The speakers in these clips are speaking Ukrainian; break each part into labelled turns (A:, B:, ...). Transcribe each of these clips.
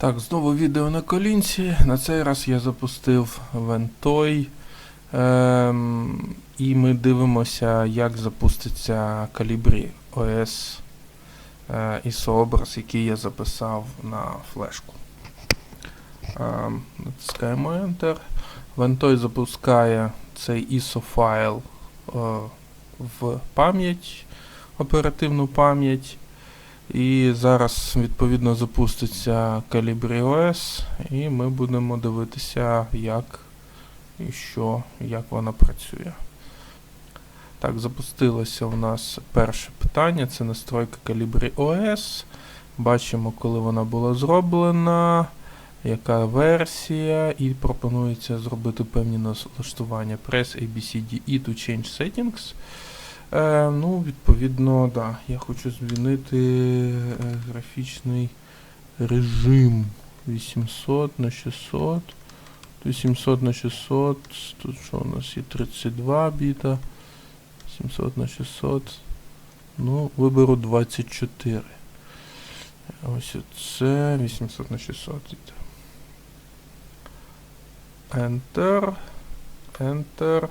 A: Так, знову відео на колінці. На цей раз я запустив Ventoy. Ем, і ми дивимося, як запуститься Calibri OS е, ISO-образ, який я записав на флешку. Ем, натискаємо Enter. Ventoy запускає цей ISO файл е, в пам'ять, оперативну пам'ять. І зараз відповідно запуститься Calibri OS, і ми будемо дивитися, як і що, як вона працює. Так, запустилося у нас перше питання, це настройка Calibri OS. Бачимо, коли вона була зроблена, яка версія, і пропонується зробити певні налаштування. Press ABCDE to change settings. Е, ну, відповідно, да, я хочу змінити е, графічний режим 800 на 600. Тут 700 на 600. Тут що у нас є 32 біта. 700 на 600. Ну, виберу 24. Ось це 800 на 600. іде. Enter. Enter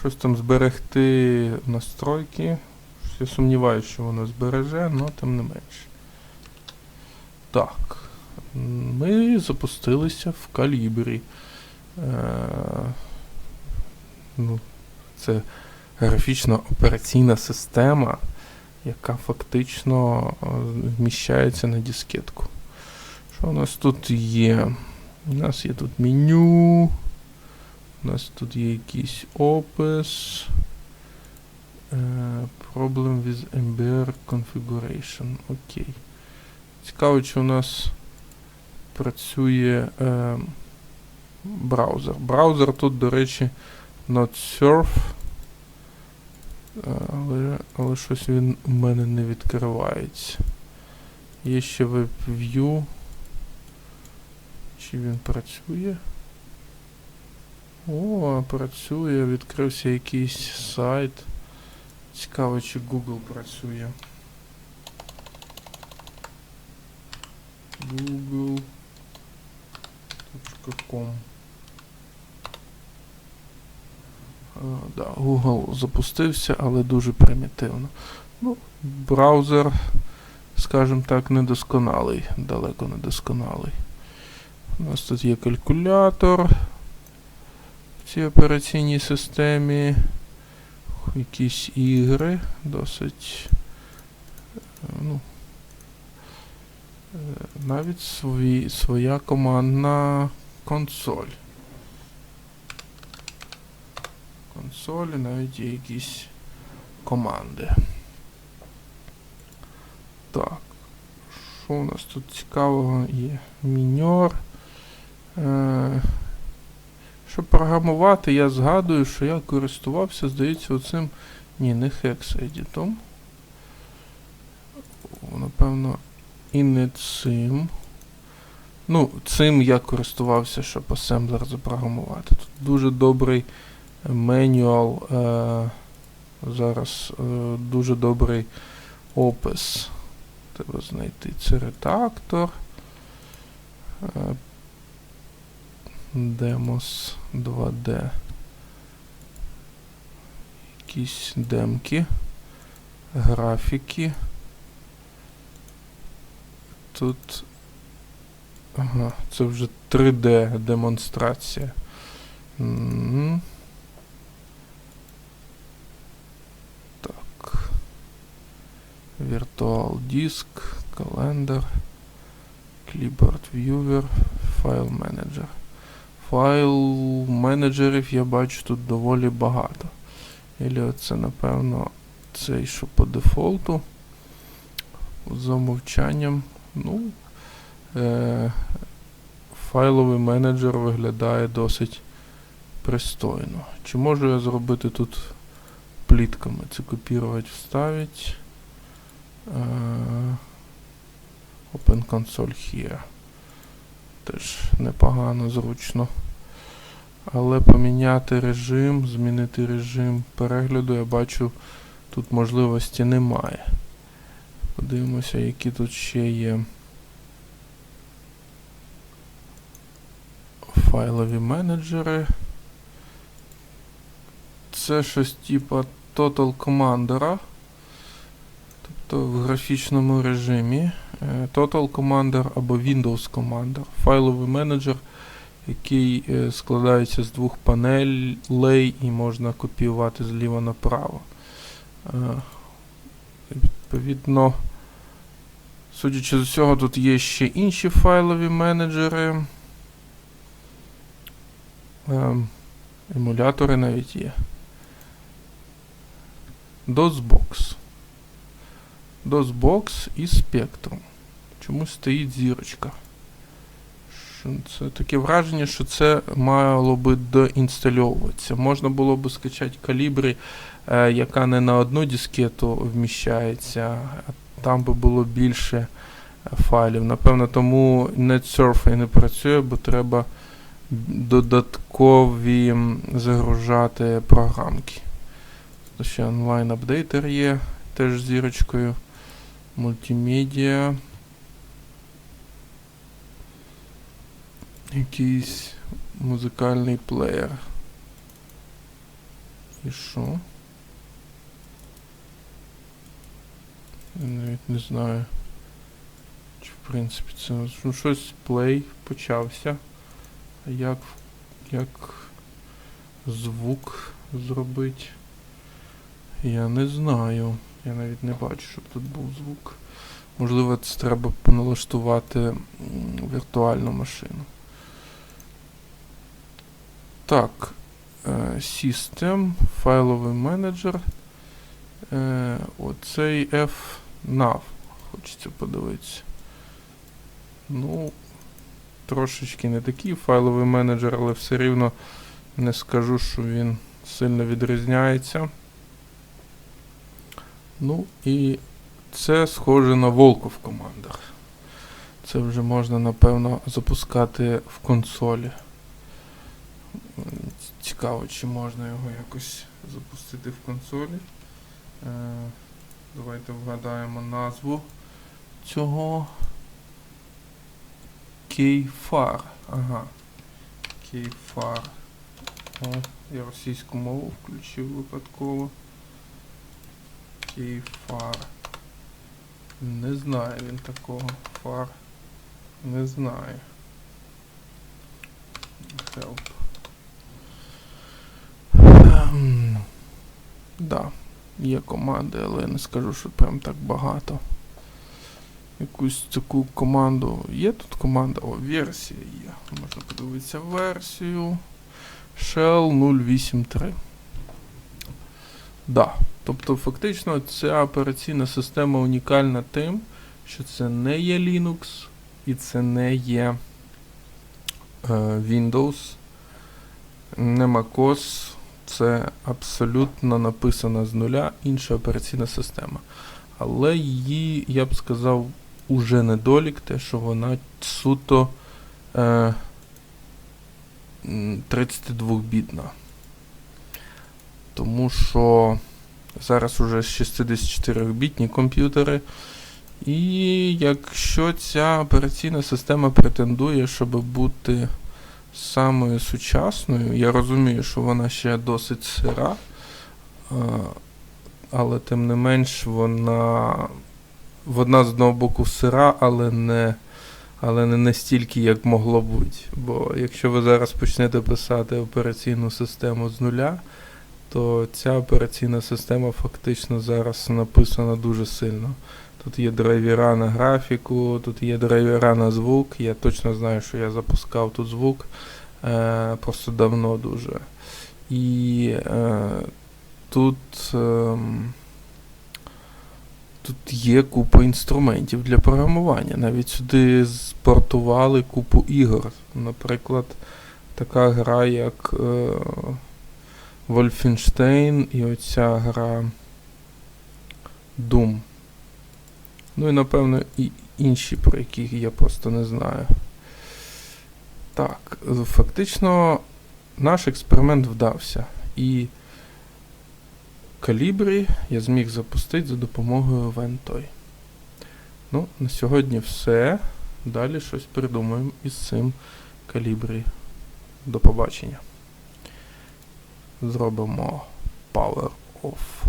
A: щось там зберегти настройки. Я сумніваюся, що воно збереже, але тим не менше. Так. Ми запустилися в калібрі. Е, ну, це графічна операційна система, яка фактично е, вміщається на дискетку. Що у нас тут є? У нас є тут меню. У нас тут є якийсь опис. Е, Problem with MBR configuration. Окей. Цікаво, чи у нас працює е, браузер. Браузер тут, до речі, NotSurf. Е, Але, але щось він у мене не відкривається. Є ще WebView. Чи він працює? О, працює, відкрився якийсь сайт. Цікаво, чи Google працює. Google.com да, Google запустився, але дуже примітивно. Ну, браузер, скажімо так, недосконалий, далеко недосконалий. У нас тут є калькулятор цій операційній системі. Якісь ігри досить. Ну, навіть свої, своя командна консоль. Консолі навіть є якісь команди. Так. Що у нас тут цікавого є? Міньор. Е, щоб програмувати, я згадую, що я користувався, здається, оцим. Ні, не Edit. Напевно, і не цим. Ну, цим я користувався, щоб асемблер запрограмувати. Тут дуже добрий менюал. Е, зараз е, дуже добрий опис. Треба знайти це редактор. Е, Demos 2D. Якісь демки, графіки. Тут. Ага, це вже 3D демонстрація. М. Так. Virtual Disk, календар, Clipboard Viewer, File Manager. Файл менеджерів я бачу тут доволі багато. Ілі це, напевно, цей, що по дефолту. За умовчанням. Ну, е- файловий менеджер виглядає досить пристойно. Чи можу я зробити тут плітками? Це копірувати, вставити. Е- Open Console here. Теж непогано, зручно. Але поміняти режим, змінити режим перегляду, я бачу, тут можливості немає. Подивимося, які тут ще є файлові менеджери. Це щось типа Total Commander. Тобто в графічному режимі. Е, Total Commander або Windows Commander. Файловий менеджер, який е, складається з двох панелей і можна копіювати зліва направо. Е, Відповідно, судячи з усього, тут є ще інші файлові менеджери. Ем, Емулятори навіть є. DOSBox. DOSBox і Spectrum. Чомусь стоїть зірочка. Що Це таке враження, що це мало би доінстальовуватися. Можна було би скачати калібри, е, яка не на одну дискету вміщається, а там би було більше е, файлів. Напевно, тому NetSurfer не працює, бо треба додаткові загружати програмки. Ще онлайн апдейтер є, теж зірочкою. Мультимедіа. Якийсь музикальний плеєр. І що? Я навіть не знаю. Чи в принципі це ну, щось плей почався. А як, як звук зробити? Я не знаю. Я навіть не бачу, щоб тут був звук. Можливо, це треба поналаштувати віртуальну машину. Так. е, System, файловий менеджер. Е, Оцей FNAV. Хочеться подивитися. Ну, трошечки не такий файловий менеджер, але все рівно не скажу, що він сильно відрізняється. Ну і це схоже на Волку в командах. Це вже можна, напевно, запускати в консолі. Цікаво, чи можна його якось запустити в консолі. Е, давайте вгадаємо назву цього. Кейфар. Ага. Кейфар. О, я російську мову включив випадково. Кейфар. Не знаю він такого. Фар. Не знаю. Help. Ем, Да, є команди, але я не скажу, що прям так багато. Якусь таку команду. Є тут команда? О, версія є. Можна подивитися версію. Shell 083. Да. Тобто, фактично, ця операційна система унікальна тим, що це не є Linux і це не є е, Windows, не MacOS. Це абсолютно написана з нуля інша операційна система. Але її, я б сказав, уже недолік, те, що вона суто е, 32-бітна. Тому що зараз уже 64-бітні комп'ютери. І якщо ця операційна система претендує, щоб бути самою сучасною, я розумію, що вона ще досить сира, але тим не менш вона, вона з одного боку сира, але не, але не настільки, як могло бути. Бо якщо ви зараз почнете писати операційну систему з нуля, то ця операційна система фактично зараз написана дуже сильно. Тут є драйвера на графіку, тут є драйвера на звук. Я точно знаю, що я запускав тут звук е, просто давно дуже. І е, тут, е, тут є купа інструментів для програмування. Навіть сюди спортували купу ігор. Наприклад, така гра, як е, Wolfenstein і оця гра Doom. Ну і напевно і інші, про яких я просто не знаю. Так, фактично наш експеримент вдався. І калібрі я зміг запустити за допомогою Ventoy. Ну, на сьогодні все. Далі щось придумаємо із цим калібрі. До побачення. Зробимо Power Off.